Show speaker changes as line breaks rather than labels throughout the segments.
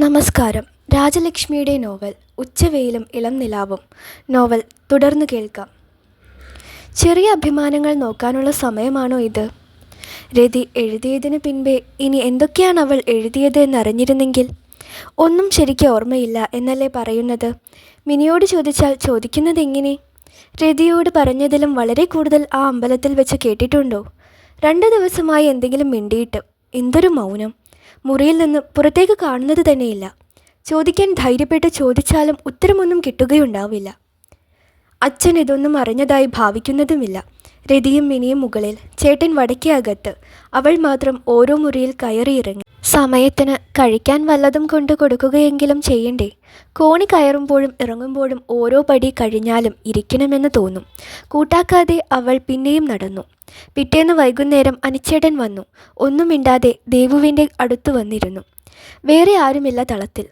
നമസ്കാരം. രാജലക്ഷ്മിയുടെ നോവൽ ഉച്ചവെയിലും ഇളം നിലാവും. നോവൽ തുടർന്ന് കേൾക്കാം. ചെറിയ അഭിമാനങ്ങൾ നോക്കാനുള്ള സമയമാണോ ഇത്? രതി എഴുതിയതിന് പിൻപേ ഇനി എന്തൊക്കെയാണ് അവൾ എഴുതിയത് എന്നറിഞ്ഞിരുന്നെങ്കിൽ? ഒന്നും ശരിക്ക് ഓർമ്മയില്ല എന്നല്ലേ പറയുന്നത്? മിനിയോട് ചോദിച്ചാൽ ചോദിക്കുന്നത് എങ്ങനെ? രതിയോട് പറഞ്ഞതിലും വളരെ കൂടുതൽ ആ അമ്പലത്തിൽ വെച്ച് കേട്ടിട്ടുണ്ടോ? രണ്ട് ദിവസമായി എന്തെങ്കിലും മിണ്ടിയിട്ട്. എന്തൊരു മൗനം. മുറിയിൽ നിന്ന് പുറത്തേക്ക് കാണുന്നത് തന്നെയില്ല. ചോദിക്കാൻ ധൈര്യപ്പെട്ട് ചോദിച്ചാലും ഉത്തരമൊന്നും കിട്ടുകയുണ്ടാവില്ല. അച്ഛൻ ഇതൊന്നും അറിഞ്ഞതായി ഭാവിക്കുന്നതുമില്ല. രതിയും മിനിയും മുകളിൽ. ചേട്ടൻ വടക്കേ അകത്ത്. അവൾ മാത്രം ഓരോ മുറിയിൽ കയറിയിറങ്ങി. സമയത്തിന് കഴിക്കാൻ വല്ലതും കൊണ്ട് കൊടുക്കുകയെങ്കിലും ചെയ്യണ്ടേ? കോണി കയറുമ്പോഴും ഇറങ്ങുമ്പോഴും ഓരോ പടി കഴിഞ്ഞാലും ഇരിക്കണമെന്ന് തോന്നും. കൂട്ടാക്കാതെ അവൾ പിന്നെയും നടന്നു. പിറ്റേന്ന് വൈകുന്നേരം അനിച്ചേടൻ വന്നു. ഒന്നും മിണ്ടാതെ ദേവുവിന്റെ അടുത്ത് വന്നിരുന്നു. വേറെ ആരുമില്ല തളത്തിൽ.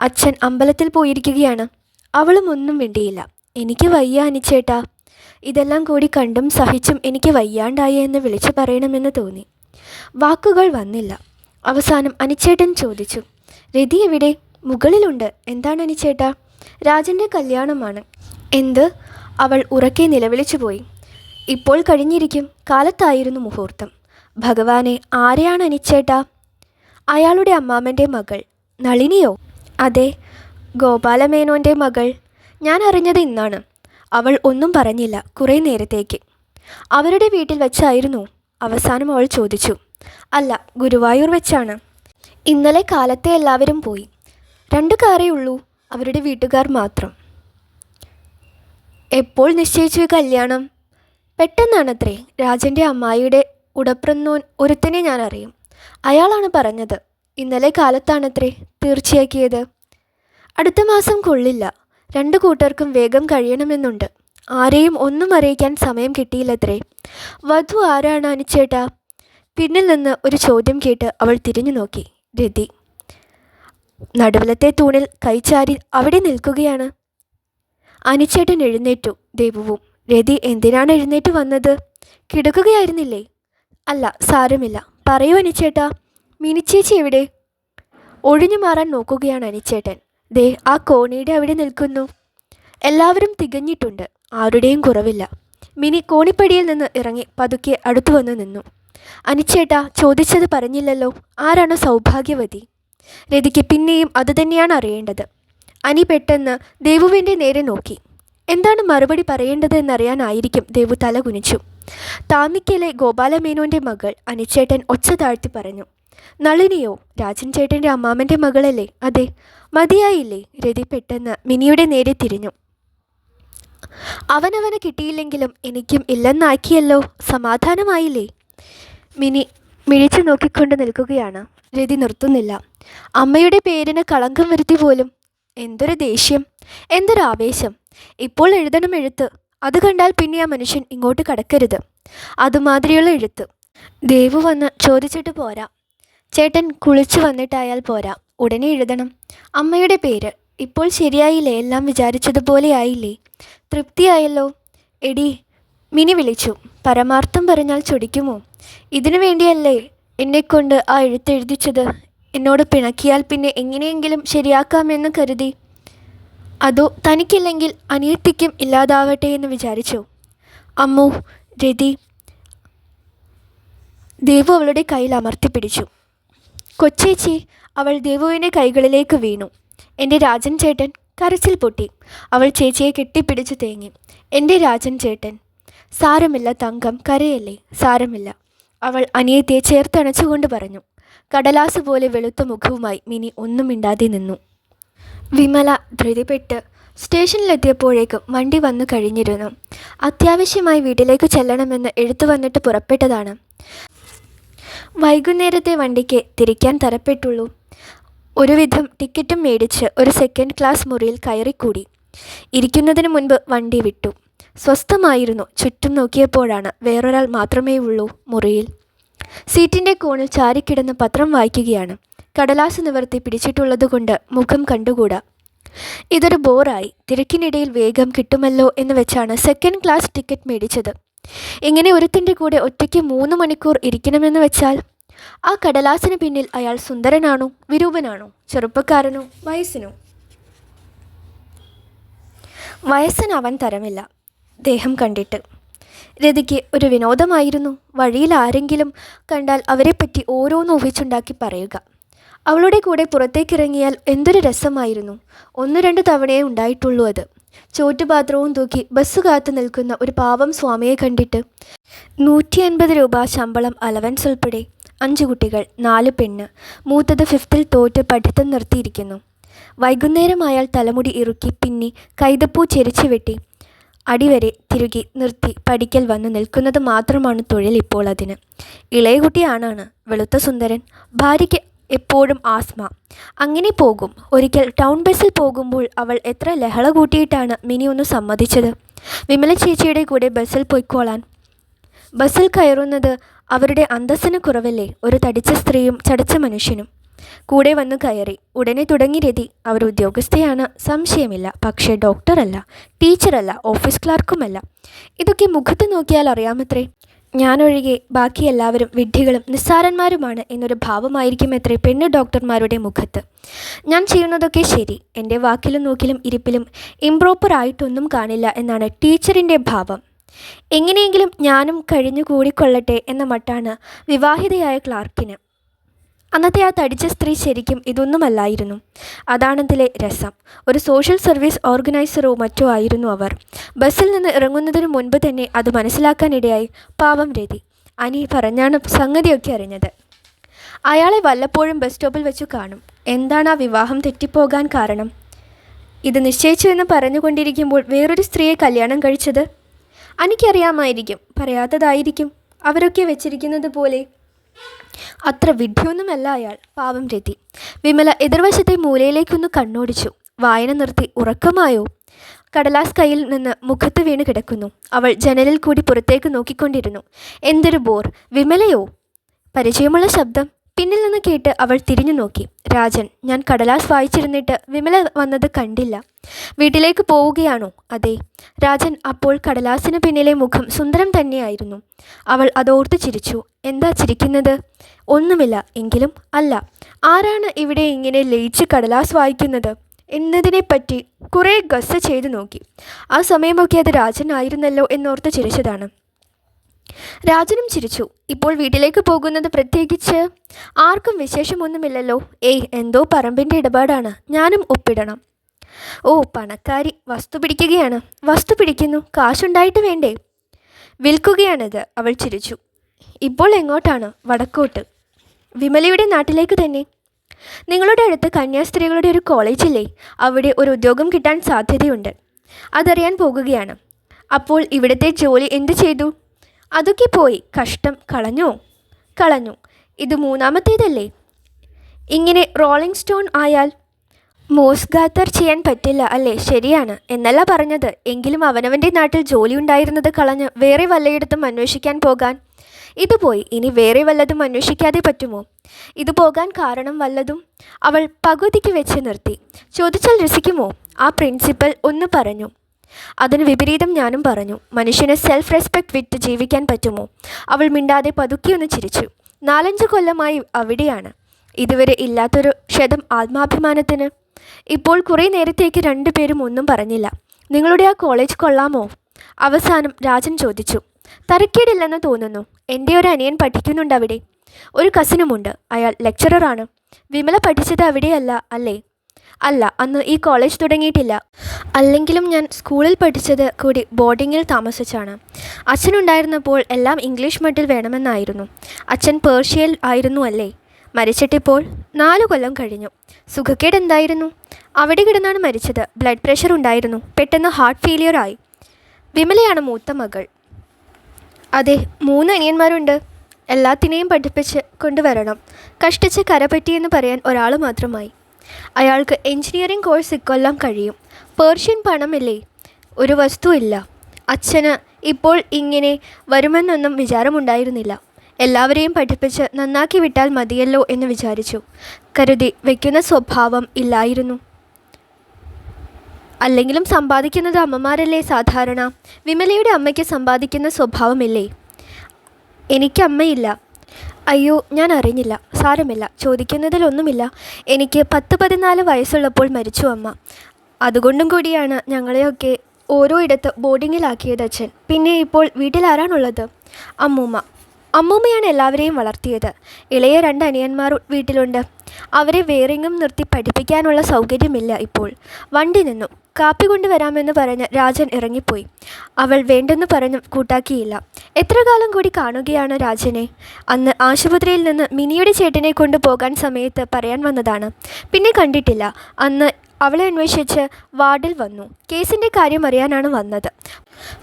അച്ഛൻ അമ്പലത്തിൽ പോയിരിക്കുകയാണ്. അവളും ഒന്നും മിണ്ടിയില്ല. എനിക്ക് വയ്യ അനിച്ചേട്ടാ. ഇതെല്ലാം കൂടി കണ്ടും സഹിച്ചും എനിക്ക് വയ്യാണ്ടായി എന്ന് വിളിച്ചു പറയണമെന്ന് തോന്നി. വാക്കുകൾ വന്നില്ല. അവസാനം അനിച്ചേട്ടൻ ചോദിച്ചു രതി എവിടെ? മുകളിലുണ്ട്. എന്താണ് അനിച്ചേട്ടാ? രാജന്റെ കല്യാണമാണ്. എന്ത്? അവൾ ഉറക്കെ നിലവിളിച്ചു പോയി. ഇപ്പോൾ കഴിഞ്ഞിരിക്കും. കാലത്തായിരുന്നു മുഹൂർത്തം. ഭഗവാനെ ആരെയാണ് അനിച്ചേട്ടാ? അയാളുടെ അമ്മാമന്റെ മകൾ. നളിനിയോ? അതെ ഗോപാലമേനോന്റെ മകൾ. ഞാൻ അറിഞ്ഞത് ഇന്നാണ്. അവൾ ഒന്നും പറഞ്ഞില്ല. കുറേ നേരത്തേക്ക്. അവരുടെ വീട്ടിൽ വെച്ചായിരുന്നു. അവസാനം അവൾ ചോദിച്ചു അല്ല ഗുരുവായൂർ വെച്ചാണ്. ഇന്നലെ കാലത്തെ എല്ലാവരും പോയി. രണ്ട് കാറേ ഉള്ളൂ അവരുടെ വീട്ടുകാർ മാത്രം. എപ്പോൾ നിശ്ചയിച്ചു കല്യാണം? പെട്ടെന്നാണത്രേ. രാജന്റെ അമ്മായിയുടെ ഉടപ്രന്നോൻ ഒരുത്തനെ ഞാൻ അറിയും അയാളാണ് പറഞ്ഞത്. ഇന്നലെ കാലത്താണത്രേ തീർച്ചയാക്കിയത്. അടുത്ത മാസം കൊള്ളില്ല. രണ്ട് കൂട്ടർക്കും വേഗം കഴിയണമെന്നുണ്ട്. ആരെയും ഒന്നും അറിയിക്കാൻ സമയം കിട്ടിയില്ലത്രേ. വധു ആരാണ് അനിച്ചേട്ടാ? പിന്നിൽ നിന്ന് ഒരു ചോദ്യം കേട്ട് അവൾ തിരിഞ്ഞു നോക്കി. രതി. നടുവിലത്തെ തൂണിൽ കൈചാരി അവിടെ നിൽക്കുകയാണ്. അനിച്ചേട്ടൻ എഴുന്നേറ്റു. ദേവുവും രതി എന്തിനാണ് എഴുന്നേറ്റ് വന്നത്? കിടക്കുകയായിരുന്നില്ലേ? അല്ല സാരമില്ല. പറയൂ അനിച്ചേട്ടാ മിനിച്ചേച്ചി എവിടെ? ഒഴിഞ്ഞു മാറാൻ നോക്കുകയാണ് അനിച്ചേട്ടൻ ദേ ആ കോണിയുടെ അവിടെ നിൽക്കുന്നു. എല്ലാവരും തികഞ്ഞിട്ടുണ്ട്. ആരുടെയും കുറവില്ല. മിനി കോണിപ്പടിയിൽ നിന്ന് ഇറങ്ങി പതുക്കെ അടുത്തു വന്ന് നിന്നു. അനിച്ചേട്ടാ ചോദിച്ചത് പറഞ്ഞില്ലല്ലോ. ആരാണ് സൗഭാഗ്യവതി? രതിക്ക് പിന്നെയും അതുതന്നെയാണ് അറിയേണ്ടത്. അനി പെട്ടെന്ന് ദേവുവിന്റെ നേരെ നോക്കി. എന്താണ് മറുപടി പറയേണ്ടത് എന്നറിയാനായിരിക്കും ദേവു തല കുനിച്ചു താമിക്കലെ ഗോപാലമേനോന്റെ മകൾ അനിച്ചേട്ടൻ ഒച്ച താഴ്ത്തി പറഞ്ഞു. നളിനിയോ രാജൻ ചേട്ടന്റെ അമ്മാമന്റെ മകളല്ലേ? അതെ. മതിയായില്ലേ? രതി പെട്ടെന്ന് മിനിയുടെ നേരെ തിരിഞ്ഞു. അവനവന് കിട്ടിയില്ലെങ്കിലും എനിക്കും ഇല്ലെന്നാക്കിയല്ലോ. സമാധാനമായില്ലേ? മിനി മിഴിച്ചു നോക്കിക്കൊണ്ട് നിൽക്കുകയാണ്. രതി നിർത്തുന്നില്ല. അമ്മയുടെ പേരിന് കളങ്കം വരുത്തി പോലും. എന്തൊരു ദേഷ്യം. എന്തൊരു ആവേശം. ഇപ്പോൾ എഴുതണം എഴുത്ത്. അത് കണ്ടാൽ പിന്നെ ആ മനുഷ്യൻ ഇങ്ങോട്ട് കടക്കരുത്. അതുമാതിരിയുള്ള എഴുത്ത്. ദേവു വന്ന് ചോദിച്ചിട്ട് പോരാ. ചേട്ടൻ കുളിച്ചു വന്നിട്ടായാൽ പോരാ. ഉടനെ എഴുതണം. അമ്മയുടെ പേര്. ഇപ്പോൾ ശരിയായില്ലേ? എല്ലാം വിചാരിച്ചതുപോലെ ആയില്ലേ? തൃപ്തിയായല്ലോ. എടി മിനി വിളിച്ചു. പരമാർത്ഥം പറഞ്ഞാൽ ചൊടിക്കുമോ? ഇതിനു വേണ്ടിയല്ലേ എന്നെക്കൊണ്ട് ആ എഴുത്തെഴുതിച്ചത് എന്നോട് പിണക്കിയാൽ പിന്നെ എങ്ങനെയെങ്കിലും ശരിയാക്കാമെന്ന് കരുതി. അതോ തനിക്കില്ലെങ്കിൽ അനിയത്തിക്കും ഇല്ലാതാവട്ടെ എന്ന് വിചാരിച്ചു. അമ്മു രതി. ദേവു അവളുടെ കയ്യിൽ അമർത്തിപ്പിടിച്ചു കൊച്ചേച്ചി അവൾ ദേവുവിന്റെ കൈകളിലേക്ക് വീണു. എന്റെ രാജൻ ചേട്ടൻ കരച്ചിൽ പൊട്ടി. അവൾ ചേച്ചിയെ കെട്ടിപ്പിടിച്ച് തേങ്ങി. എന്റെ രാജൻ ചേട്ടൻ സാരമില്ല തങ്കം കരയല്ലേ? സാരമില്ല. അവൾ അനിയത്തിയെ ചേർത്തണച്ചുകൊണ്ട് പറഞ്ഞു. കടലാസ് പോലെ വെളുത്ത മുഖവുമായി മിനി ഒന്നും മിണ്ടാതെ നിന്നു. വിമല ധൃതിപ്പെട്ട് സ്റ്റേഷനിലെത്തിയപ്പോഴേക്കും വണ്ടി വന്നു കഴിഞ്ഞിരുന്നു. അത്യാവശ്യമായി വീട്ടിലേക്ക് ചെല്ലണമെന്ന് എഴുത്തു വന്നിട്ട് പുറപ്പെട്ടതാണ്. വൈകുന്നേരത്തെ വണ്ടിക്ക് തിരിക്കാൻ തരപ്പെട്ടുള്ളൂ. ഒരുവിധം ടിക്കറ്റും മേടിച്ച് ഒരു സെക്കൻഡ് ക്ലാസ് മുറിയിൽ കയറിക്കൂടി. ഇരിക്കുന്നതിന് മുൻപ് വണ്ടി വിട്ടു. സ്വസ്ഥമായിരുന്നു. ചുറ്റും നോക്കിയപ്പോഴാണ് വേറൊരാൾ മാത്രമേ ഉള്ളൂ മുറിയിൽ. സീറ്റിന്റെ കോണിൽ ചാരിക്കിടന്ന് പത്രം വായിക്കുകയാണ്. കടലാസ് നിവർത്തി പിടിച്ചിട്ടുള്ളതുകൊണ്ട് മുഖം കണ്ടുകൂടാ? ഇതൊരു ബോറായി. തിരക്കിനിടയിൽ വേഗം കിട്ടുമല്ലോ എന്ന് വെച്ചാണ് സെക്കൻഡ് ക്ലാസ് ടിക്കറ്റ് മേടിച്ചത്. ഇങ്ങനെ ഒരുത്തിന്റെ കൂടെ ഒറ്റയ്ക്ക് മൂന്ന് മണിക്കൂർ ഇരിക്കണമെന്ന് വെച്ചാൽ? ആ കടലാസിന് പിന്നിൽ അയാൾ സുന്ദരനാണോ? വിരൂപനാണോ? ചെറുപ്പക്കാരനോ? വയസ്സിനോ? വയസ്സിന് അവൻ തരമില്ല. ദേഹം കണ്ടിട്ട്. രതിക്ക് ഒരു വിനോദമായിരുന്നു. വഴിയിൽ ആരെങ്കിലും കണ്ടാൽ അവരെപ്പറ്റി ഓരോന്ന് ഊഹിച്ചുണ്ടാക്കി പറയുക. അവളുടെ കൂടെ പുറത്തേക്കിറങ്ങിയാൽ എന്തൊരു രസമായിരുന്നു. ഒന്ന് രണ്ട് തവണയേ ഉണ്ടായിട്ടുള്ളൂ അത്. ചോറ്റുപാത്രവും തൂക്കി ബസ് കാത്തു നിൽക്കുന്ന ഒരു പാവം സ്വാമിയെ കണ്ടിട്ട് നൂറ്റി അൻപത് രൂപ ശമ്പളം അലവൻസ് ഉൾപ്പെടെ അഞ്ച് കുട്ടികൾ നാല് പെണ്ണ് മൂത്തത് ഫിഫ്തിൽ തോറ്റ് പഠിത്തം നിർത്തിയിരിക്കുന്നു. വൈകുന്നേരമായാൽ തലമുടി ഇറുക്കി പിന്നി കൈതപ്പൂ ചെരിച്ചു വെട്ടി അടിവരെ തിരുകി നിർത്തി പഠിക്കൽ വന്നു നിൽക്കുന്നത് മാത്രമാണ് തൊഴിൽ ഇപ്പോൾ അതിന്. ഇളയ കുട്ടിയാണാണ് വെളുത്ത സുന്ദരൻ. ഭാര്യയ്ക്ക് എപ്പോഴും ആസ്മ. അങ്ങനെ പോകും. ഒരിക്കൽ ടൗൺ ബസ്സിൽ പോകുമ്പോൾ അവൾ എത്ര ലഹള കൂട്ടിയിട്ടാണ് മിനി ഒന്ന് സമ്മതിച്ചത്. വിമല ചേച്ചിയുടെ കൂടെ ബസ്സിൽ പോയിക്കോളാൻ. ബസ്സിൽ കയറുന്നത് അവരുടെ അന്തസ്സിന് കുറവല്ലേ? ഒരു തടിച്ച സ്ത്രീയും ചടച്ച മനുഷ്യനും. കൂടെ വന്നു കയറി. ഉടനെ തുടങ്ങി രതി. അവർ ഉദ്യോഗസ്ഥയാണ്. സംശയമില്ല. പക്ഷേ ഡോക്ടറല്ല. ടീച്ചറല്ല. ഓഫീസ് ക്ലാർക്കുമല്ല. ഇതൊക്കെ മുഖത്ത് നോക്കിയാൽ അറിയാമത്രേ. ഞാനൊഴികെ ബാക്കി എല്ലാവരും വിഡ്ഢികളും നിസ്സാരന്മാരുമാണ് എന്നൊരു ഭാവമായിരിക്കും എത്ര പെണ്ണ് ഡോക്ടർമാരുടെ മുഖത്ത്. ഞാൻ ചെയ്യുന്നതൊക്കെ ശരി. എന്റെ വാക്കിലും നോക്കിലും ഇരിപ്പിലും ഇംപ്രോപ്പർ ആയിട്ടൊന്നും കാണില്ല എന്നാണ് ടീച്ചറിന്റെ ഭാവം. എങ്ങനെയെങ്കിലും ഞാനും കഴിഞ്ഞു കൂടിക്കൊള്ളട്ടെ എന്ന മട്ടാണ് വിവാഹിതയായ ക്ലാർക്കിന്. അന്നത്തെ ആ തടിച്ച സ്ത്രീ ശരിക്കും ഇതൊന്നുമല്ലായിരുന്നു. അതാണതിലെ രസം. ഒരു സോഷ്യൽ സർവീസ് ഓർഗനൈസറോ മറ്റോ ആയിരുന്നു അവർ. ബസ്സിൽ നിന്ന് ഇറങ്ങുന്നതിന് മുൻപ് തന്നെ അത് മനസ്സിലാക്കാനിടയായി പാവം രതി. അനി പറഞ്ഞാണ് സംഗതിയൊക്കെ അറിഞ്ഞത്. അയാളെ വല്ലപ്പോഴും ബസ് സ്റ്റോപ്പിൽ വെച്ചു കാണും. എന്താണ് ആ വിവാഹം തെറ്റിപ്പോകാൻ കാരണം? ഇത് നിശ്ചയിച്ചു എന്ന് പറഞ്ഞുകൊണ്ടിരിക്കുമ്പോൾ വേറൊരു സ്ത്രീയെ കല്യാണം കഴിച്ചത്? എനിക്കറിയാമായിരിക്കും പറയാത്തതായിരിക്കും. അവരൊക്കെ വെച്ചിരിക്കുന്നത് പോലെ അത്ര വിഡ്ഢിയൊന്നുമല്ല അയാൾ പാവം രതി. വിമല എതിർവശത്തെ മൂലയിലേക്കൊന്ന് കണ്ണോടിച്ചു. വായന നിർത്തി ഉറക്കമായോ? കടലാസ് കയ്യിൽ നിന്ന് മുഖത്ത് വീണ് കിടക്കുന്നു. അവൾ ജനലിൽ കൂടി പുറത്തേക്ക് നോക്കിക്കൊണ്ടിരുന്നു. എന്തൊരു ബോർ? വിമലയോ? പരിചയമുള്ള ശബ്ദം. പിന്നിൽ നിന്ന് കേട്ട് അവൾ തിരിഞ്ഞു നോക്കി. രാജൻ ഞാൻ കടലാസ് വായിച്ചിരുന്നിട്ട് വിമല വന്നത് കണ്ടില്ല. വീട്ടിലേക്ക് പോവുകയാണോ? അതെ. രാജൻ അപ്പോൾ കടലാസിന് പിന്നിലെ മുഖം സുന്ദരം തന്നെയായിരുന്നു. അവൾ അതോർത്ത് ചിരിച്ചു. എന്താ ചിരിക്കുന്നത്? ഒന്നുമില്ല എങ്കിലും അല്ല. ആരാണ് ഇവിടെ ഇങ്ങനെ ലയിച്ച് കടലാസ് വായിക്കുന്നത്? എന്നതിനെപ്പറ്റി കുറേ ഗസ് ചെയ്തു നോക്കി. ആ സമയമൊക്കെ അത് രാജനായിരുന്നല്ലോ എന്നോർത്ത് ചിരിച്ചതാണ്. രാജനും ചിരിച്ചു. ഇപ്പോൾ വീട്ടിലേക്ക് പോകുന്നത് പ്രത്യേകിച്ച് ആർക്കും വിശേഷമൊന്നുമില്ലല്ലോ. ഏയ് എന്തോ പറമ്പിന്റെ ഇടപാടാണ്. ഞാനും ഒപ്പിടണം. ഓ പണക്കാരി വസ്തു പിടിക്കുകയാണ്. വസ്തു പിടിക്കുന്നു. കാശുണ്ടായിട്ട് വേണ്ടേ? വിൽക്കുകയാണിത് അവൾ ചിരിച്ചു. ഇപ്പോൾ എങ്ങോട്ടാണ്? വടക്കോട്ട്. വിമലയുടെ നാട്ടിലേക്ക് തന്നെ. നിങ്ങളുടെ അടുത്ത് കന്യാസ്ത്രീകളുടെ ഒരു കോളേജില്ലേ അവിടെ ഒരു ഉദ്യോഗം കിട്ടാൻ സാധ്യതയുണ്ട്. അതറിയാൻ പോകുകയാണ്. അപ്പോൾ ഇവിടുത്തെ ജോലി എന്തു ചെയ്തു? അതൊക്കെ പോയി കഷ്ടം കളഞ്ഞു. കളഞ്ഞു. ഇത് മൂന്നാമത്തേതല്ലേ? ഇങ്ങനെ റോളിംഗ് സ്റ്റോൺ ആയാൽ മോസ്ഗാത്തർ ചെയ്യാൻ പറ്റില്ല അല്ലേ? ശരിയാണ്. എന്നല്ല പറഞ്ഞത്. എങ്കിലും അവനവന്റെ നാട്ടിൽ ജോലി ഉണ്ടായിരുന്നത് കളഞ്ഞ് വേറെ വല്ലയിടത്തും അന്വേഷിക്കാൻ പോകാൻ. ഇത് പോയി. ഇനി വേറെ വല്ലതും അന്വേഷിക്കാതെ പറ്റുമോ? ഇത് പോകാൻ കാരണം വല്ലതും അവൾ പകുതിക്ക് വെച്ച് നിർത്തി. ചോദിച്ചാൽ രസിക്കുമോ? ആ പ്രിൻസിപ്പൽ ഒന്ന് പറഞ്ഞു. അതിന് വിപരീതം ഞാനും പറഞ്ഞു മനുഷ്യന് സെൽഫ് റെസ്പെക്റ്റ് വിറ്റ് ജീവിക്കാൻ പറ്റുമോ? അവൾ മിണ്ടാതെ പതുക്കിയൊന്ന് ചിരിച്ചു. നാലഞ്ച് കൊല്ലമായി അവിടെയാണ്. ഇതുവരെ ഇല്ലാത്തൊരു ക്ഷതം ആത്മാഭിമാനത്തിന്? ഇപ്പോൾ കുറേ നേരത്തേക്ക് രണ്ടുപേരും ഒന്നും പറഞ്ഞില്ല. നിങ്ങളുടെ ആ കോളേജ് കൊള്ളാമോ? അവസാനം രാജൻ ചോദിച്ചു. തരക്കേടില്ലെന്ന് തോന്നുന്നു. എന്റെ ഒരു അനിയൻ പഠിക്കുന്നുണ്ട് അവിടെ. ഒരു കസിനുമുണ്ട് അയാൾ ലെക്ചറർ ആണ്. വിമല പഠിച്ചത് അവിടെയല്ല അല്ലേ? അല്ല അന്ന് ഈ കോളേജ് തുടങ്ങിയിട്ടില്ല. അല്ലെങ്കിലും ഞാൻ സ്കൂളിൽ പഠിച്ചത് കൂടി ബോർഡിങ്ങിൽ താമസിച്ചാണ്. അച്ഛനുണ്ടായിരുന്നപ്പോൾ എല്ലാം ഇംഗ്ലീഷ് മട്ടിൽ വേണമെന്നായിരുന്നു. അച്ഛൻ പേർഷ്യയിൽ ആയിരുന്നു അല്ലേ? മരിച്ചിട്ടിപ്പോൾ നാലു കൊല്ലം കഴിഞ്ഞു. സുഖക്കേട് എന്തായിരുന്നു? അവിടെ കിടന്നാണ് മരിച്ചത്. ബ്ലഡ് പ്രഷർ ഉണ്ടായിരുന്നു. പെട്ടെന്ന് ഹാർട്ട് ഫെയിലിയർ ആയി. വിമലയാണ് മൂത്ത മകൾ. അതെ മൂന്ന് അനിയന്മാരുണ്ട്. എല്ലാത്തിനെയും പഠിപ്പിച്ച് കൊണ്ടുവരണം. കഷ്ടിച്ച് കരപറ്റിയെന്ന് പറയാൻ ഒരാൾ മാത്രമായി. അയാൾക്ക് എഞ്ചിനീയറിംഗ് കോഴ്സ് ഇക്കൊല്ലം കഴിയും. പേർഷ്യൻ പണമില്ലേ? ഒരു വസ്തുവില്ല അച്ഛന് ഇപ്പോൾ ഇങ്ങനെ വരുമെന്നൊന്നും വിചാരമുണ്ടായിരുന്നില്ല. എല്ലാവരെയും പഠിപ്പിച്ച് നന്നാക്കി വിട്ടാൽ മതിയല്ലോ എന്ന് വിചാരിച്ചു. കരുതി വയ്ക്കുന്ന സ്വഭാവം ഇല്ലായിരുന്നു. അല്ലെങ്കിലും സമ്പാദിക്കുന്നത് അമ്മമാരല്ലേ സാധാരണ? വിമലയുടെ അമ്മയ്ക്ക് സമ്പാദിക്കുന്ന സ്വഭാവമില്ലേ? എനിക്ക് അമ്മയില്ല അയ്യോ ഞാൻ അറിഞ്ഞില്ല. സാരമില്ല. ചോദിക്കുന്നതിലൊന്നുമില്ല. എനിക്ക് പത്ത് പതിനാല് വയസ്സുള്ളപ്പോൾ മരിച്ചു അമ്മ. അതുകൊണ്ടും കൂടിയാണ് ഞങ്ങളെയൊക്കെ ഓരോ ഇടത്ത് ബോർഡിങ്ങിലാക്കിയത് അച്ഛൻ. പിന്നെ ഇപ്പോൾ വീട്ടിലാരാണുള്ളത്? അമ്മൂമ്മ. അമ്മൂമ്മയാണ് എല്ലാവരെയും വളർത്തിയത്. ഇളയ രണ്ട് അനിയന്മാർ വീട്ടിലുണ്ട്. അവരെ വേറെങ്ങും നിർത്തി പഠിപ്പിക്കാനുള്ള സൗകര്യമില്ല ഇപ്പോൾ. വണ്ടി നിന്നു. കാപ്പി കൊണ്ടുവരാമെന്ന് പറഞ്ഞ് രാജൻ ഇറങ്ങിപ്പോയി. അവൾ വേണ്ടെന്ന് പറഞ്ഞു കൂട്ടാക്കിയില്ല. എത്ര കാലം കൂടി കാണുകയാണ് രാജനെ? അന്ന് ആശുപത്രിയിൽ നിന്ന് മിനിയുടെ ചേട്ടനെ കൊണ്ടുപോകാൻ സമയത്ത് പറയാൻ വന്നതാണ്. പിന്നെ കണ്ടിട്ടില്ല. അന്ന് അവളെ അന്വേഷിച്ച് വാർഡിൽ വന്നു. കേസിന്റെ കാര്യം അറിയാനാണ് വന്നത്.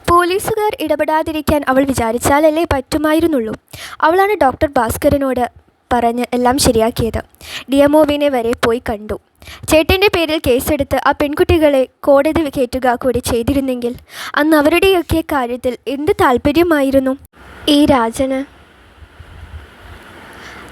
പോലീസുകാർ ഇടപെടാതിരിക്കാൻ അവൾ വിചാരിച്ചാലല്ലേ പറ്റുമായിരുന്നുള്ളൂ. അവളാണ് ഡോക്ടർ ഭാസ്കരനോട് പറഞ്ഞ് എല്ലാം ശരിയാക്കിയത്. ഡിയമോവിനെ വരെ പോയി കണ്ടു. ചേട്ടന്റെ പേരിൽ കേസെടുത്ത് ആ പെൺകുട്ടികളെ കോടതി കയറ്റുക കൂടി ചെയ്തിരുന്നെങ്കിൽ അന്ന് അവരുടെയൊക്കെ കാര്യത്തിൽ എന്ത് താല്പര്യമായിരുന്നു? ഈ രാജന്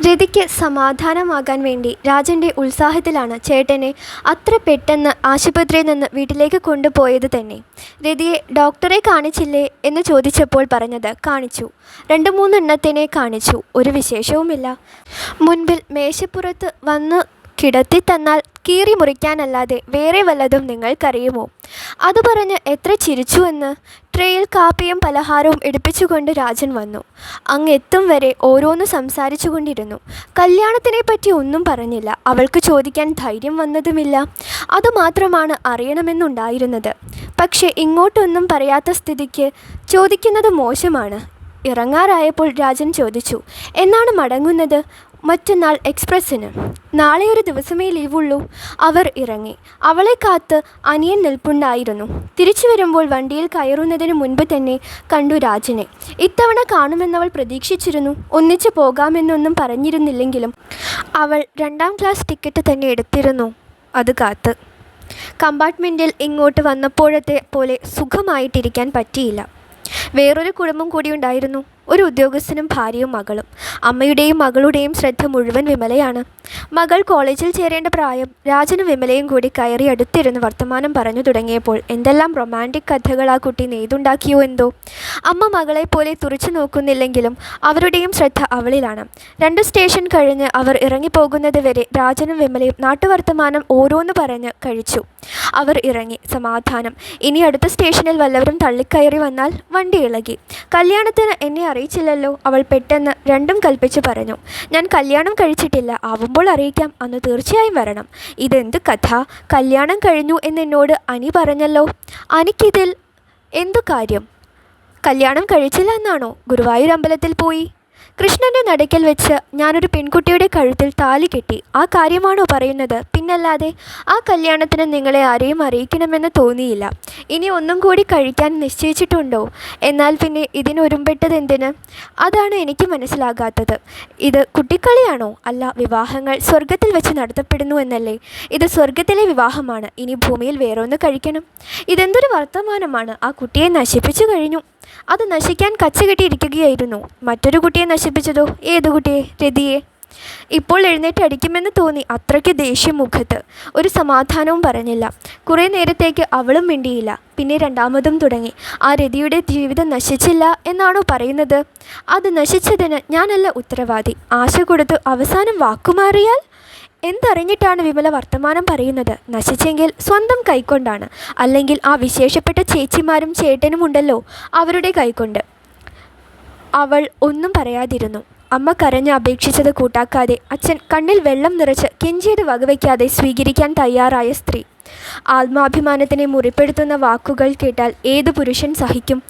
രതിക്ക് സമാധാനമാകാൻ വേണ്ടി രാജന്റെ ഉത്സാഹത്തിലാണ് ചേട്ടനെ അത്ര പെട്ടെന്ന് ആശുപത്രിയിൽ നിന്ന് വീട്ടിലേക്ക് കൊണ്ടുപോയത് തന്നെ. രതിയെ ഡോക്ടറെ കാണിച്ചില്ലേ? എന്ന് ചോദിച്ചപ്പോൾ പറഞ്ഞത് കാണിച്ചു. രണ്ട് മൂന്നെണ്ണത്തിനെ കാണിച്ചു. ഒരു വിശേഷവുമില്ല. മുൻപിൽ മേശപ്പുറത്ത് വന്ന് കിടത്തി തന്നാൽ കീറി മുറിക്കാനല്ലാതെ വേറെ വല്ലതും നിങ്ങൾക്കറിയുമോ? അത് പറഞ്ഞ് എത്ര ചിരിച്ചുവെന്ന് ട്രെയിൽ കാപ്പിയും പലഹാരവും എടുപ്പിച്ചുകൊണ്ട് രാജൻ വന്നു. അങ്ങ് എത്തും വരെ ഓരോന്ന് സംസാരിച്ചു കൊണ്ടിരുന്നു കല്യാണത്തിനെ പറ്റി ഒന്നും പറഞ്ഞില്ല. അവൾക്ക് ചോദിക്കാൻ ധൈര്യം വന്നതുമില്ല. അതുമാത്രമാണ് അറിയണമെന്നുണ്ടായിരുന്നത്. പക്ഷേ ഇങ്ങോട്ടൊന്നും പറയാത്ത സ്ഥിതിക്ക് ചോദിക്കുന്നത് മോശമാണ്. ഇറങ്ങാറായപ്പോൾ രാജൻ ചോദിച്ചു എന്നാണ് മടങ്ങുന്നത്? മറ്റന്നാൾ എക്സ്പ്രസ്സിന്. നാളെ ഒരു ദിവസമേ ലീവുള്ളൂ. അവർ ഇറങ്ങി. അവളെ കാത്ത് അനിയൻ നിൽപ്പുണ്ടായിരുന്നു. തിരിച്ചു വരുമ്പോൾ വണ്ടിയിൽ കയറുന്നതിന് മുൻപ് തന്നെ കണ്ടു രാജനെ. ഇത്തവണ കാണുമെന്നവൾ പ്രതീക്ഷിച്ചിരുന്നു. ഒന്നിച്ചു പോകാമെന്നൊന്നും പറഞ്ഞിരുന്നില്ലെങ്കിലും അവൾ രണ്ടാം ക്ലാസ് ടിക്കറ്റ് തന്നെ എടുത്തിരുന്നു. അത് കാത്ത്. കമ്പാർട്ട്മെന്റിൽ ഇങ്ങോട്ട് വന്നപ്പോഴത്തെ പോലെ സുഖമായിട്ടിരിക്കാൻ പറ്റിയില്ല. വേറൊരു കുടുംബം കൂടി ഉണ്ടായിരുന്നു. ഒരു ഉദ്യോഗസ്ഥനും ഭാര്യയും മകളും. അമ്മയുടെയും മകളുടെയും ശ്രദ്ധ മുഴുവൻ വിമലയാണ്. മകൾ കോളേജിൽ ചേരേണ്ട പ്രായം രാജനും വിമലയും കൂടി കയറി അടുത്തിരുന്ന് വർത്തമാനം പറഞ്ഞു തുടങ്ങിയപ്പോൾ എന്തെല്ലാം റൊമാന്റിക് കഥകൾ ആ കുട്ടി നെയ്തുണ്ടാക്കിയോ എന്തോ. അമ്മ മകളെ തുറച്ചു നോക്കുന്നില്ലെങ്കിലും അവരുടെയും ശ്രദ്ധ അവളിലാണ്. രണ്ട് സ്റ്റേഷൻ കഴിഞ്ഞ് അവർ ഇറങ്ങിപ്പോകുന്നത് വരെ രാജനും വിമലയും നാട്ടുവർത്തമാനം ഓരോന്ന് പറഞ്ഞ് കഴിച്ചു. അവർ ഇറങ്ങി. സമാധാനം. ഇനി അടുത്ത സ്റ്റേഷനിൽ വല്ലവരും തള്ളിക്കയറി വന്നാൽ വണ്ടി ഇളകി. കല്യാണത്തിന് എന്നെ അറിയിച്ചില്ലല്ലോ. അവൾ പെട്ടെന്ന് രണ്ടും കൽപ്പിച്ച് പറഞ്ഞു ഞാൻ കല്യാണം കഴിച്ചിട്ടില്ല. ആവുമ്പോൾ അറിയിക്കാം. അന്ന് തീർച്ചയായും വരണം. ഇതെന്ത് കഥ? കല്യാണം കഴിഞ്ഞു എന്നെന്നോട് അനി പറഞ്ഞല്ലോ. അനിക്കിതിൽ എന്തു കാര്യം? കല്യാണം കഴിച്ചില്ല എന്നാണോ? ഗുരുവായൂർ അമ്പലത്തിൽ പോയി. കൃഷ്ണന്റെ നടക്കൽ വെച്ച് ഞാനൊരു പെൺകുട്ടിയുടെ കഴുത്തിൽ താലി കെട്ടി. ആ കാര്യമാണോ പറയുന്നത്? പിന്നല്ലാതെ ആ കല്യാണത്തിന് നിങ്ങളെ ആരെയും അറിയിക്കണമെന്ന് തോന്നിയില്ല. ഇനി ഒന്നും കൂടി കഴിക്കാൻ നിശ്ചയിച്ചിട്ടുണ്ടോ? എന്നാൽ പിന്നെ ഇതിനൊരുമ്പെട്ടത് എന്തിന്? അതാണ് എനിക്ക് മനസ്സിലാകാത്തത്. ഇത് കുട്ടിക്കളിയാണോ? അല്ല വിവാഹങ്ങൾ സ്വർഗത്തിൽ വെച്ച് നടത്തപ്പെടുന്നു എന്നല്ലേ? ഇത് സ്വർഗത്തിലെ വിവാഹമാണ്. ഇനി ഭൂമിയിൽ വേറൊന്ന് കഴിക്കണം. ഇതെന്തൊരു വർത്തമാനമാണ്? ആ കുട്ടിയെ നശിപ്പിച്ചു കഴിഞ്ഞു. അത് നശിക്കാൻ കച്ചകെട്ടിയിരിക്കുകയായിരുന്നു മറ്റൊരു കുട്ടിയെ നശിപ്പിച്ചതോ? ഏതു കുട്ടിയെ? രതിയെ. ഇപ്പോൾ എഴുന്നേറ്റ് അടിക്കുമെന്ന് തോന്നി അത്രയ്ക്ക് ദേഷ്യം മുഖത്ത്. ഒരു സമാധാനവും പറഞ്ഞില്ല. കുറേ നേരത്തേക്ക് അവളും മിണ്ടിയില്ല. പിന്നെ രണ്ടാമതും തുടങ്ങി. ആ രതിയുടെ ജീവിതം നശിച്ചില്ല എന്നാണോ പറയുന്നത്? അത് നശിച്ചതിന് ഞാനല്ല ഉത്തരവാദി. ആശ കൊടുത്ത് അവസാനം വാക്കുമാറിയാൽ? എന്തറിഞ്ഞിട്ടാണ് വിമല വർത്തമാനം പറയുന്നത്? നശിച്ചെങ്കിൽ സ്വന്തം കൈക്കൊണ്ടാണ്. അല്ലെങ്കിൽ ആ വിശേഷപ്പെട്ട ചേച്ചിമാരും ചേട്ടനും ഉണ്ടല്ലോ അവരുടെ കൈകൊണ്ട്. അവൾ ഒന്നും പറയാതിരുന്നു. അമ്മ കരഞ്ഞ് അപേക്ഷിച്ചത് കൂട്ടാക്കാതെ അച്ഛൻ കണ്ണിൽ വെള്ളം നിറച്ച് കെഞ്ചിയത് വകവയ്ക്കാതെ സ്വീകരിക്കാൻ തയ്യാറായ സ്ത്രീ. ആത്മാഭിമാനത്തിനെ മുറിപ്പെടുത്തുന്ന വാക്കുകൾ കേട്ടാൽ ഏത് പുരുഷൻ സഹിക്കും?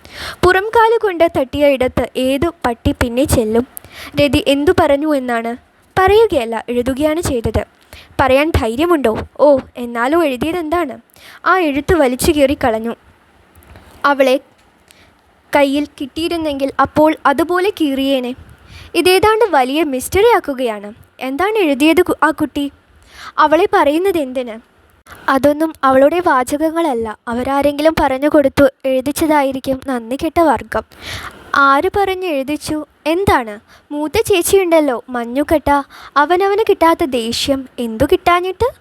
പുറംകാൽ കൊണ്ട് തട്ടിയ ഇടത്ത് ഏതു പട്ടി പിന്നെ ചെല്ലും? രതി എന്തു പറഞ്ഞു എന്നാണ്? പറയുകയല്ല എഴുതുകയാണ് ചെയ്തത്. പറയാൻ ധൈര്യമുണ്ടോ? ഓ എന്നാലോ എഴുതിയതെന്താണ് ആ എഴുത്ത് വലിച്ചു കീറി കളഞ്ഞു. അവളെ കയ്യിൽ കിട്ടിയിരുന്നെങ്കിൽ അപ്പോൾ അതുപോലെ കീറിയേനെ. ഇതേതാണ്ട് വലിയ മിസ്റ്ററി ആക്കുകയാണ്. എന്താണ് എഴുതിയത് ആ കുട്ടി? അവളെ പറയുന്നത് എന്തിന്? അതൊന്നും അവളുടെ വാചകങ്ങളല്ല. അവരാരെങ്കിലും പറഞ്ഞു കൊടുത്തു എഴുതിച്ചതായിരിക്കും. നന്ദി കെട്ട വർഗം ആര് പറഞ്ഞ് എഴുതിച്ചു? എന്താണ്? മൂത്ത ചേച്ചിയുണ്ടല്ലോ മഞ്ഞുകെട്ട. അവനവന് കിട്ടാത്ത ദേഷ്യം എന്തു കിട്ടാഞ്ഞിട്ട്?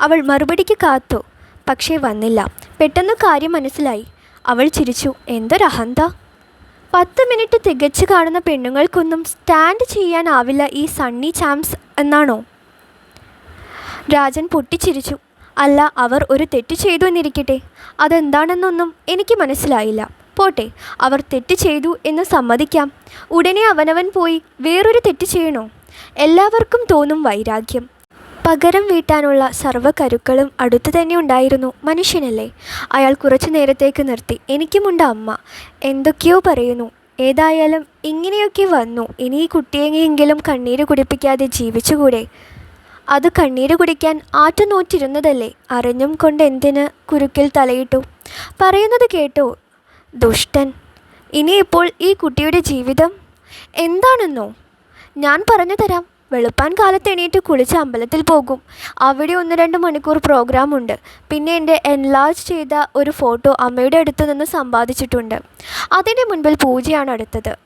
അവൾ മറുപടിക്ക് കാത്തു. പക്ഷേ വന്നില്ല. പെട്ടെന്ന് കാര്യം മനസ്സിലായി. അവൾ ചിരിച്ചു. എന്തൊരഹന്ത? പത്ത് മിനിറ്റ് തികച്ചു കാണുന്ന പെണ്ണുങ്ങൾക്കൊന്നും സ്റ്റാൻഡ് ചെയ്യാനാവില്ല ഈ സണ്ണി ചാംസ് എന്നാണോ? രാജൻ പൊട്ടിച്ചിരിച്ചു. അല്ല അവർ ഒരു തെറ്റ് ചെയ്തു എന്നിരിക്കട്ടെ. അതെന്താണെന്നൊന്നും എനിക്ക് മനസ്സിലായില്ല. പോട്ടെ അവർ തെറ്റ് ചെയ്തു എന്ന് സമ്മതിക്കാം. ഉടനെ അവനവൻ പോയി വേറൊരു തെറ്റ് ചെയ്യണോ? എല്ലാവർക്കും തോന്നും വൈരാഗ്യം. പകരം വീട്ടാനുള്ള സർവ കരുക്കളും അടുത്തു തന്നെ ഉണ്ടായിരുന്നു മനുഷ്യനല്ലേ? അയാൾ കുറച്ചു നേരത്തേക്ക് നിർത്തി. എനിക്കുമുണ്ട് അമ്മ. എന്തൊക്കെയോ പറയുന്നു. ഏതായാലും ഇങ്ങനെയൊക്കെ വന്നു. ഇനി ഈ കുട്ടിയെങ്കിലും കണ്ണീര് കുടിപ്പിക്കാതെ ജീവിച്ചുകൂടെ? അത് കണ്ണീര് കുടിക്കാൻ ആറ്റുനോറ്റിരുന്നതല്ലേ? അറിഞ്ഞും കൊണ്ട് എന്തിന് കുരുക്കിൽ തലയിട്ടു? പറയുന്നത് കേട്ടോ. ദുഷ്ടൻ. ഇനിയിപ്പോൾ ഈ കുട്ടിയുടെ ജീവിതം എന്താണെന്നോ? ഞാൻ പറഞ്ഞു തരാം. വെളുപ്പാൻ കാലത്ത് എണീറ്റ് കുളിച്ച് അമ്പലത്തിൽ പോകും. അവിടെ ഒന്ന് രണ്ട് മണിക്കൂർ പ്രോഗ്രാം ഉണ്ട്. പിന്നെ എന്റെ എൻലാർജ് ചെയ്ത ഒരു ഫോട്ടോ അമ്മയുടെ അടുത്ത് നിന്ന് സമ്പാദിച്ചിട്ടുണ്ട്. അതിന്റെ മുൻപിൽ പൂജയാണ് അടുത്തത്.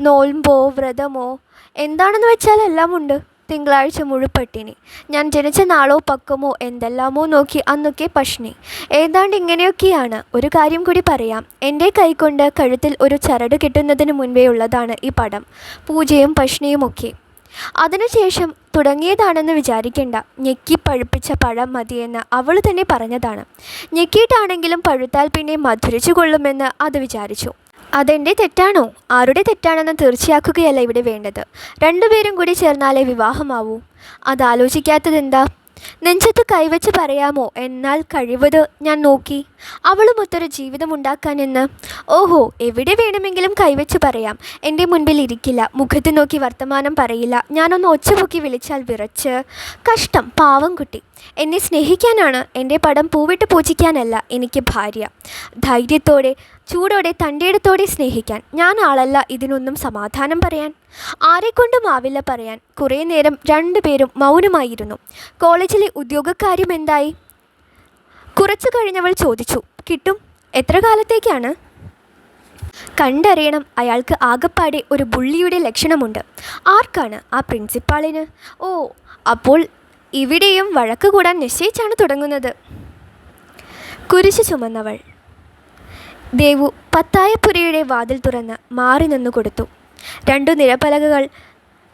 നോൽമ്പോ വ്രതമോ എന്താണെന്ന് വെച്ചാൽ എല്ലാം ഉണ്ട് തിങ്കളാഴ്ച മുഴുപ്പട്ടിണി ഞാൻ ജനിച്ച നാളോ പക്കമോ എന്തെല്ലാമോ നോക്കി അന്നൊക്കെ പഷ്ണി ഏതാണ്ട് ഇങ്ങനെയൊക്കെയാണ്. ഒരു കാര്യം കൂടി പറയാം. എന്റെ കൈകൊണ്ട് കഴുത്തിൽ ഒരു ചരട് കിട്ടുന്നതിന് മുൻപേ ഉള്ളതാണ് ഈ പടം. പൂജയും പഷ്ണിയും ഒക്കെ. അതിനുശേഷം തുടങ്ങിയതാണെന്ന് വിചാരിക്കേണ്ട. ഞെക്കി പഴുപ്പിച്ച പഴം മതിയെന്ന് അവൾ തന്നെ പറഞ്ഞതാണ്. ഞെക്കിയിട്ടാണെങ്കിലും പഴുത്താൽ പിന്നെ മധുരിച്ചു കൊള്ളുമെന്ന് അത് വിചാരിച്ചു. അതെന്റെ തെറ്റാണോ? ആരുടെ തെറ്റാണെന്ന് തീർച്ചയാക്കുകയല്ല ഇവിടെ വേണ്ടത്. രണ്ടുപേരും കൂടി ചേർന്നാലേ വിവാഹമാവൂ. അതാലോചിക്കാത്തതെന്താ നെഞ്ചത്ത് കൈവച്ച് പറയാമോ? എന്നാൽ കഴിവത് ഞാൻ നോക്കി. അവളുമൊത്തൊരു ജീവിതം ഉണ്ടാക്കാനെന്ന് ഓഹോ എവിടെ വേണമെങ്കിലും കൈവച്ച് പറയാം. എന്റെ മുൻപിൽ ഇരിക്കില്ല. മുഖത്ത് നോക്കി വർത്തമാനം പറയില്ല. ഞാനൊന്ന് ഒച്ചപൊക്കി വിളിച്ചാൽ വിറച്ച്. കഷ്ടം പാവം കുട്ടി. എന്നെ സ്നേഹിക്കാനാണ് എന്റെ പടം പൂവിട്ട് പൂജിക്കാനല്ല എനിക്ക് ഭാര്യ. ധൈര്യത്തോടെ ചൂടോടെ തന്റെയിടത്തോടെ സ്നേഹിക്കാൻ ഞാൻ ആളല്ല ഇതിനൊന്നും സമാധാനം പറയാൻ. ആരെക്കൊണ്ടും ആവില്ല പറയാൻ. കുറേ നേരം രണ്ടുപേരും മൗനമായിരുന്നു. കോളേജിലെ ഉദ്യോഗക്കാര്യം എന്തായി? കുറച്ചു കഴിഞ്ഞവൾ ചോദിച്ചു കിട്ടും. എത്ര കാലത്തേക്കാണ്? കണ്ടറിയണം അയാൾക്ക് ആകപ്പാടെ ഒരു ബുള്ളിയുടെ ലക്ഷണമുണ്ട്. ആർക്കാണ് ആ പ്രിൻസിപ്പാളിന്? ഓ അപ്പോൾ ഇവിടെയും വഴക്ക് കൂടാൻ നിശ്ചയിച്ചാണ് തുടങ്ങുന്നത്. കുരിശ് ചുമന്നവൾ. ദേവു പത്തായപ്പുരയുടെ വാതിൽ തുറന്ന് മാറി നിന്നു കൊടുത്തു. രണ്ടു നിരപ്പലകകൾ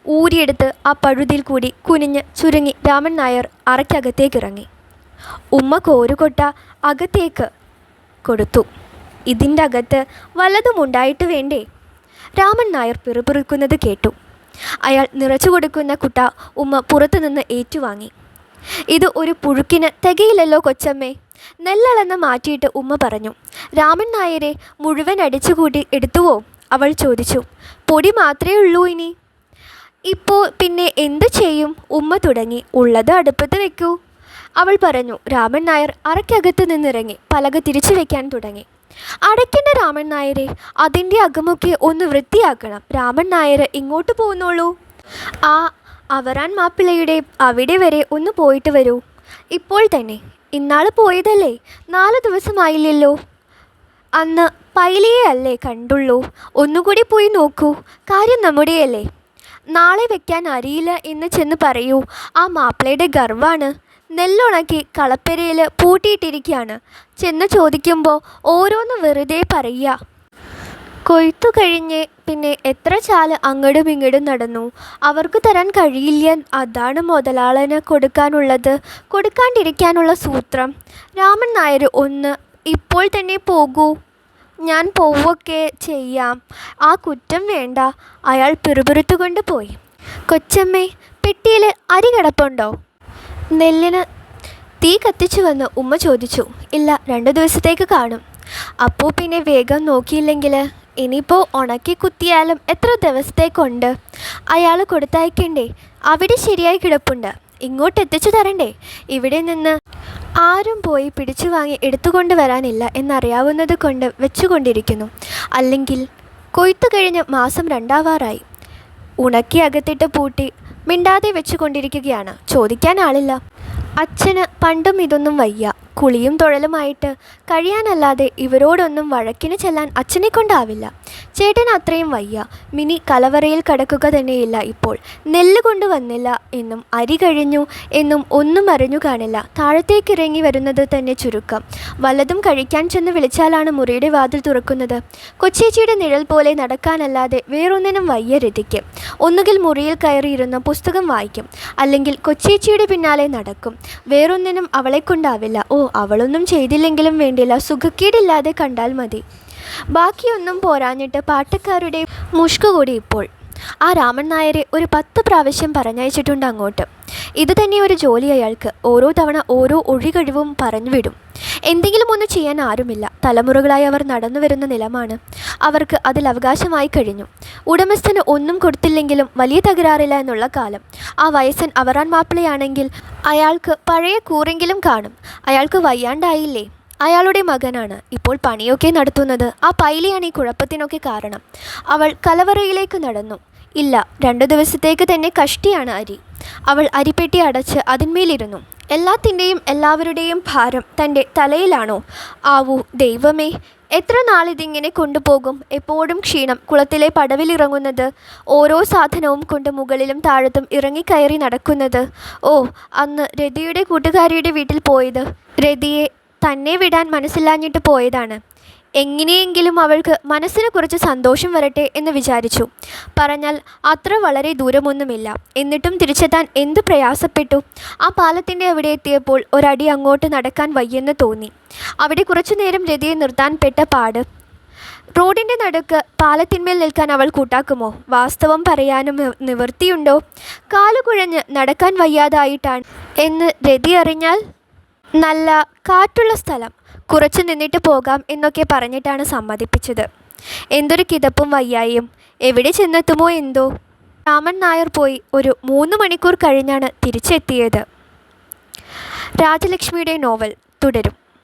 ഊരിയെടുത്ത് ആ പഴുതിൽ കൂടി കുനിഞ്ഞ് ചുരുങ്ങി രാമൻ നായർ അറയ്ക്കകത്തേക്കിറങ്ങി. ഉമ്മ കോരുകൊട്ട അകത്തേക്ക് കൊടുത്തു. ഇതിന്റെ അകത്ത് വല്ലതും ഉണ്ടായിട്ട് വേണ്ടേ? രാമൻ നായർ പിറുപിറുക്കുന്നത് കേട്ടു. അയാൾ നിറച്ചു കൊടുക്കുന്ന കുട്ട ഉമ്മ പുറത്തുനിന്ന് ഏറ്റുവാങ്ങി. ഇത് ഒരു പുഴുക്കിന് തികയില്ലല്ലോ കൊച്ചമ്മേ. നെല്ലളന്ന് മാറ്റിയിട്ട് ഉമ്മ പറഞ്ഞു രാമൻ നായരെ മുഴുവൻ അടിച്ചുകൂട്ടി എടുത്തുവോ? അവൾ ചോദിച്ചു പൊടി മാത്രമേ ഉള്ളൂ ഇനി. ഇപ്പോൾ പിന്നെ എന്തു ചെയ്യും? ഉമ്മ തുടങ്ങി ഉള്ളത് അടുപ്പത്ത് വെക്കൂ. അവൾ പറഞ്ഞു രാമൻ നായർ അറയ്ക്കകത്ത് നിന്നിറങ്ങി പലക തിരിച്ചു വെക്കാൻ തുടങ്ങി. അടയ്ക്കേണ്ട രാമൻ നായരെ അതിന്റെ അകമൊക്കെ ഒന്ന് വൃത്തിയാക്കണം. രാമൻ നായർ ഇങ്ങോട്ട് പോകുന്നുള്ളൂ ആ അവറാൻ മാപ്പിളയുടെ അവിടെ വരെ ഒന്ന് പോയിട്ട് വരൂ. ഇപ്പോൾ തന്നെ ഇന്നാൾ പോയതല്ലേ? നാല് ദിവസമായില്ലല്ലോ. അന്ന് പൈലയെ അല്ലേ കണ്ടുള്ളൂ. ഒന്നുകൂടി പോയി നോക്കൂ. കാര്യം നമ്മുടെയല്ലേ. നാളെ വെക്കാൻ അറിയില്ല എന്ന് ചെന്ന് പറയൂ. ആ മാപ്പിളയുടെ ഗർവാണ്. നെല്ലുണക്കി കളപ്പെരയിൽ പൂട്ടിയിട്ടിരിക്കുകയാണ്. ചെന്ന് ചോദിക്കുമ്പോൾ ഓരോന്ന് വെറുതെ പറയുക. കൊയ്ത്തു കഴിഞ്ഞ് പിന്നെ എത്ര ചാൽ അങ്ങടും ഇങ്ങടും നടന്നു. അവർക്ക് തരാൻ കഴിയില്ല. അതാണ് മുതലാളന് കൊടുക്കാനുള്ളത്. കൊടുക്കാണ്ടിരിക്കാനുള്ള സൂത്രം. രാമൻ നായർ ഒന്ന് ഇപ്പോൾ തന്നെ പോകൂ. ഞാൻ പോവൊക്കെ ചെയ്യാം. ആ കുറ്റം വേണ്ട. അയാൾ പിറുപിറുത്തുകൊണ്ട് പോയി. കൊച്ചമ്മേ പെട്ടിയിൽ അരി കിടപ്പുണ്ടോ? നെല്ലിന് തീ കത്തിച്ചു വന്ന് ഉമ്മ ചോദിച്ചു ഇല്ല രണ്ട് ദിവസത്തേക്ക് കാണും. അപ്പോൾ പിന്നെ വേഗം നോക്കിയില്ലെങ്കിൽ ഇനിയിപ്പോൾ ഉണക്കി കുത്തിയാലും എത്ര ദിവസത്തേക്കുണ്ട്? അയാൾ കൊടുത്തയക്കണ്ടേ? അവിടെ ശരിയായി കിടപ്പുണ്ട്. ഇങ്ങോട്ട് എത്തിച്ചു തരണ്ടേ? ഇവിടെ നിന്ന് ആരും പോയി പിടിച്ചു വാങ്ങി എടുത്തുകൊണ്ട് വരാനില്ല എന്നറിയാവുന്നത് കൊണ്ട് വെച്ചുകൊണ്ടിരിക്കുന്നു. അല്ലെങ്കിൽ കൊയ്ത്തു കഴിഞ്ഞ് മാസം രണ്ടാവാറായി. ഉണക്കി അകത്തിട്ട് പൂട്ടി മിണ്ടാതെ വെച്ചുകൊണ്ടിരിക്കുകയാണ്. ചോദിക്കാൻ ആളില്ല. അച്ഛന് പണ്ടും ഇതൊന്നും വയ്യ. കുളിയും തൊഴലുമായിട്ട് കഴിയാനല്ലാതെ ഇവരോടൊന്നും വഴക്കിന് ചെല്ലാൻ അച്ഛനെ കൊണ്ടാവില്ല. ചേട്ടൻ അത്രയും വയ്യ. മിനി കലവറയിൽ കടക്കുക തന്നെയില്ല ഇപ്പോൾ. നെല്ല് കൊണ്ടുവന്നില്ല എന്നും അരി കഴിഞ്ഞു എന്നും ഒന്നും അറിഞ്ഞു കാണില്ല. താഴത്തേക്ക് ഇറങ്ങി വരുന്നത് തന്നെ ചുരുക്കം. വല്ലതും കഴിക്കാൻ ചെന്ന് വിളിച്ചാലാണ് മുറിയുടെ വാതിൽ തുറക്കുന്നത്. കൊച്ചേച്ചിയുടെ നിഴൽ പോലെ നടക്കാനല്ലാതെ വേറൊന്നിനും വയ്യ രതിക്ക്. ഒന്നുകിൽ മുറിയിൽ കയറിയിരുന്ന് പുസ്തകം വായിക്കും. അല്ലെങ്കിൽ കൊച്ചേച്ചിയുടെ പിന്നാലെ നടക്കും. വേറൊന്നിനും അവളെ കൊണ്ടാവില്ല. ഓ അവളൊന്നും ചെയ്തില്ലെങ്കിലും വേണ്ടില്ല സുഖക്കേടില്ലാതെ കണ്ടാൽ മതി. ബാക്കിയൊന്നും പോരാഞ്ഞിട്ട് പാട്ടക്കാരുടെ മുഷ്കു കൂടി ഇപ്പോൾ. ആ രാമൻ നായരെ ഒരു പത്ത് പ്രാവശ്യം പറഞ്ഞയച്ചിട്ടുണ്ട് അങ്ങോട്ട്. ഇത് തന്നെ ഒരു ജോലി അയാൾക്ക്. ഓരോ തവണ ഓരോ ഒഴികഴിവും പറഞ്ഞു വിടും. എന്തെങ്കിലും ഒന്ന് ചെയ്യാൻ ആരുമില്ല. തലമുറകളായി അവർ നടന്നു വരുന്ന നിലമാണ്. അവർക്ക് അതിൽ അവകാശമായി കഴിഞ്ഞു. ഉടമസ്ഥന് ഒന്നും കൊടുത്തില്ലെങ്കിലും വലിയ തകരാറില്ല എന്നുള്ള കാലം. ആ വയസ്സൻ അവറാൻ മാപ്പിളയാണെങ്കിൽ അയാൾക്ക് പഴയ കൂറെങ്കിലും കാണും. അയാൾക്ക് വയ്യാണ്ടായില്ലേ? അയാളുടെ മകനാണ്. ഇപ്പോൾ പണിയൊക്കെ നടത്തുന്നത്. ആ പൈലിയാണ് ഈ കുഴപ്പത്തിനൊക്കെ കാരണം. അവൾ കലവറയിലേക്ക് നടന്നു. ഇല്ല രണ്ടു ദിവസത്തേക്ക് തന്നെ കഷ്ടിയാണ് അരി. അവൾ അരിപ്പെട്ടി അടച്ച് അതിന്മേലിരുന്നു. എല്ലാത്തിന്റെയും എല്ലാവരുടെയും ഭാരം തന്റെ തലയിലാണോ? ആവൂ ദൈവമേ എത്ര നാളിതിങ്ങനെ കൊണ്ടുപോകും? എപ്പോഴും ക്ഷീണം കുളത്തിലെ പടവിലിറങ്ങുന്നത് ഓരോ സാധനവും കൊണ്ട് മുകളിലും താഴത്തും ഇറങ്ങിക്കയറി നടക്കുന്നത്. ഓ അന്ന് രതിയുടെ കൂട്ടുകാരിയുടെ വീട്ടിൽ പോയത്. രതിയെ തന്നെ വിടാൻ മനസ്സിലാഞ്ഞിട്ട് പോയതാണ്. എങ്ങനെയെങ്കിലും അവൾക്ക് മനസ്സിന് കുറച്ച് സന്തോഷം വരട്ടെ എന്ന് വിചാരിച്ചു. പറഞ്ഞാൽ അത്ര വളരെ ദൂരമൊന്നുമില്ല. എന്നിട്ടും തിരിച്ചെത്താൻ എന്ത് പ്രയാസപ്പെട്ടു? ആ പാലത്തിന്റെ അവിടെ എത്തിയപ്പോൾ ഒരടി അങ്ങോട്ട് നടക്കാൻ വയ്യെന്ന് തോന്നി. അവിടെ കുറച്ചു നേരം രതിയെ നിർത്താൻ പെട്ട പാട്. റോഡിന്റെ നടുക്ക് പാലത്തിന്മേൽ നിൽക്കാൻ അവൾ കൂട്ടാക്കുമോ? വാസ്തവം പറയാനും നിവ- നിവൃത്തിയുണ്ടോ? കാലുകുഴഞ്ഞ് നടക്കാൻ വയ്യാതായിട്ടാണ് എന്ന് രതി അറിഞ്ഞാൽ നല്ല കാറ്റുള്ള സ്ഥലം. കുറച്ചു നിന്നിട്ട് പോകാം എന്നൊക്കെ പറഞ്ഞിട്ടാണ് സമ്മതിപ്പിച്ചത്. എന്തൊരു കിതപ്പും വയ്യായും എവിടെ ചെന്നെത്തുമോ എന്തോ. രാമൻ നായർ പോയി ഒരു മൂന്ന് മണിക്കൂർ കഴിഞ്ഞാണ് തിരിച്ചെത്തിയത്. രാജലക്ഷ്മിയുടെ നോവൽ തുടരും.